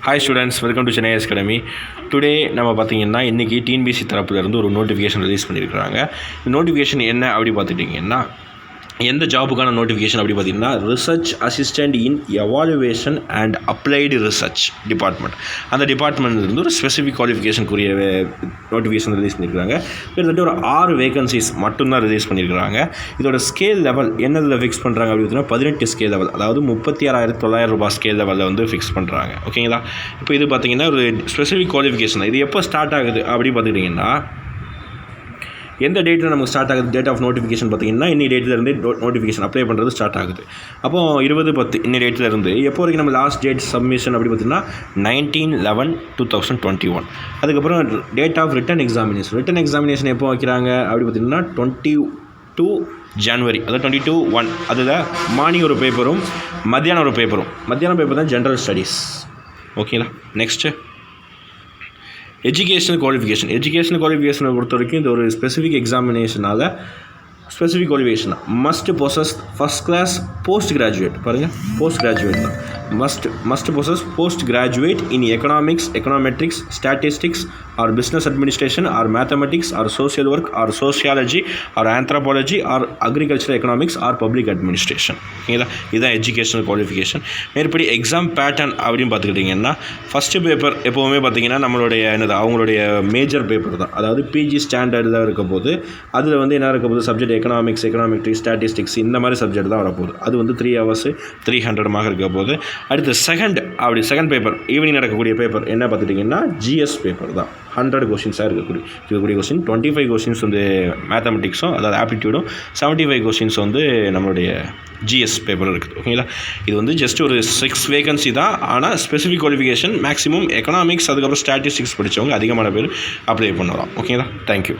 Hi students welcome to Chennai academy today நம்ம பார்த்தீங்கன்னா இன்றைக்கி டிஎன்பிசி தரப்புலேருந்து ஒரு நோட்டிஃபிகேஷன் ரிலீஸ் பண்ணியிருக்கிறாங்க. இந்த நோட்டிஃபிகேஷன் என்ன அப்படி பார்த்துட்டிங்கன்னா எந்த ஜாபுக்கான நோட்டிஃபிகேஷன் அப்படி பார்த்தீங்கன்னா research assistant in evaluation and applied research department அந்த டிபார்ட்மெண்ட்லேருந்து ஒரு ஸ்பெசிஃபிக் குவாலிஃபிகேஷனுக்குரிய நோட்டிஃபிகேஷன் ரிலீஸ் பண்ணியிருக்காங்க கிட்டத்தட்ட ஒரு ஆறு வேகன்சிஸ் மட்டும்தான் ரிலீஸ் பண்ணியிருக்காங்க இதோட ஸ்கேல் லெவல் என்னதில் ஃபிக்ஸ் பண்ணுறாங்க அப்படி பார்த்தீங்கன்னா பதினெட்டு ஸ்கேல் லெவல் அதாவது முப்பத்தி ஆறாயிரத்தி தொள்ளாயிரம் ரூபாய் ஸ்கேல் லெவலில் வந்து ஃபிக்ஸ் பண்ணுறாங்க ஓகேங்களா இப்போ இது பார்த்தீங்கன்னா ஒரு ஸ்பெசிஃபிக் குவாலிஃபிகேஷன் இது எப்போ ஸ்டார்ட் ஆகுது அப்படி பார்த்துக்கிட்டிங்கன்னா எந்த டேட்டில் நமக்கு ஸ்டார்ட் ஆகுது? டேட் ஆஃப் நோட்டிஃபிகேஷன் பார்த்தீங்கன்னா இன்னி டேட்லேருந்து நோட்டிஃபிகேஷன் அப்ளை பண்ணுறது ஸ்டார்ட் ஆகுது. அப்போ இருபது பத்து இன்னி டேட்லேருந்து எப்போ வரைக்கும் நம்ம லாஸ்ட் டேட் சப்மிஷன் அப்படி பார்த்தீங்கன்னா nineteen eleven two thousand twenty one அதுக்கப்புறம் date of written examination written examination எப்போ வைக்கிறாங்க? அப்படி பார்த்தீங்கன்னா டுவெண்ட்டி டூ ஜனவரி அதாவது டுவெண்ட்டி டூ ஒன் அதில் மார்னிங் ஒரு பேப்பரும் மத்தியானம் ஒரு பேப்பரும் மத்தியானம் பேப்பர் தான் ஜென்ரல் ஸ்டடீஸ் ஓகேங்களா நெக்ஸ்ட்டு எஜுகேஷனல் குவாலிஃபிகேஷன் எஜுகேஷனல் குவாலிஃபிகேஷனை பொறுத்த வரைக்கும் இது ஒரு specific எக்ஸாமினேஷனால் specific qualification must possess first class post graduate பாருங்கள் போஸ்ட் கிராஜுவேட் தான். Must must possess post graduate in economics econometrics statistics or business administration or mathematics or social work or sociology or anthropology or agriculture economics or public administration ஓகேங்களா இதுதான் educational qualification மேற்படி exam pattern அப்படின்னு பார்த்துக்கிட்டிங்கன்னா first paper எப்போவுமே பார்த்தீங்கன்னா நம்மளுடைய என்னது அவங்களுடைய மேஜர் பேப்பர் தான். அதாவது பிஜி ஸ்டாண்டர்டில் இருக்க போது அதில் வந்து என்ன இருக்க போது சப்ஜெக்ட் எக்கனாமிக்ஸ் எக்கனாமெட்ரிக்ஸ் ஸ்டாட்டிஸ்டிக்ஸ் இந்த மாதிரி சப்ஜெக்ட் தான் வரப்போகுது. அது வந்து த்ரீ ஹவர்ஸ் த்ரீ ஹண்ட்ரட்மாக இருக்க போது அடுத்து செகண்ட் அப்படி செகண்ட் பேப்பர் ஈவினிங் நடக்கக்கூடிய பேப்பர் என்ன பார்த்துட்டிங்கன்னா ஜிஎஸ் பேப்பர் தான். ஹண்ட்ரட் கொஷின்ஸாக இருக்கக்கூடிய இருக்கக்கூடிய கொஷின் டுவெண்ட்டி ஃபைவ் கொஷின்ஸ் வந்து மேத்தமெட்டிக்ஸும் அதாவது ஆப்டிடியூடும் செவன்ட்டி ஃபைவ் கொஷின்ஸ் வந்து நம்மளுடைய ஜிஎஸ் பேப்பர் இருக்குது. ஓகேங்களா இது வந்து ஜஸ்ட் ஒரு சிக்ஸ் வேகன்சி தான். ஆனால் ஸ்பெசிஃபிக் குவாலிஃபிகேஷன் மேக்ஸிமம் எக்கனாமிக்ஸ் அதுக்கப்புறம் ஸ்டாட்டிஸ்டிக்ஸ் படித்தவங்க அதிகமான பேர் அப்ளை பண்ணலாம். ஓகேங்களா தேங்க்யூ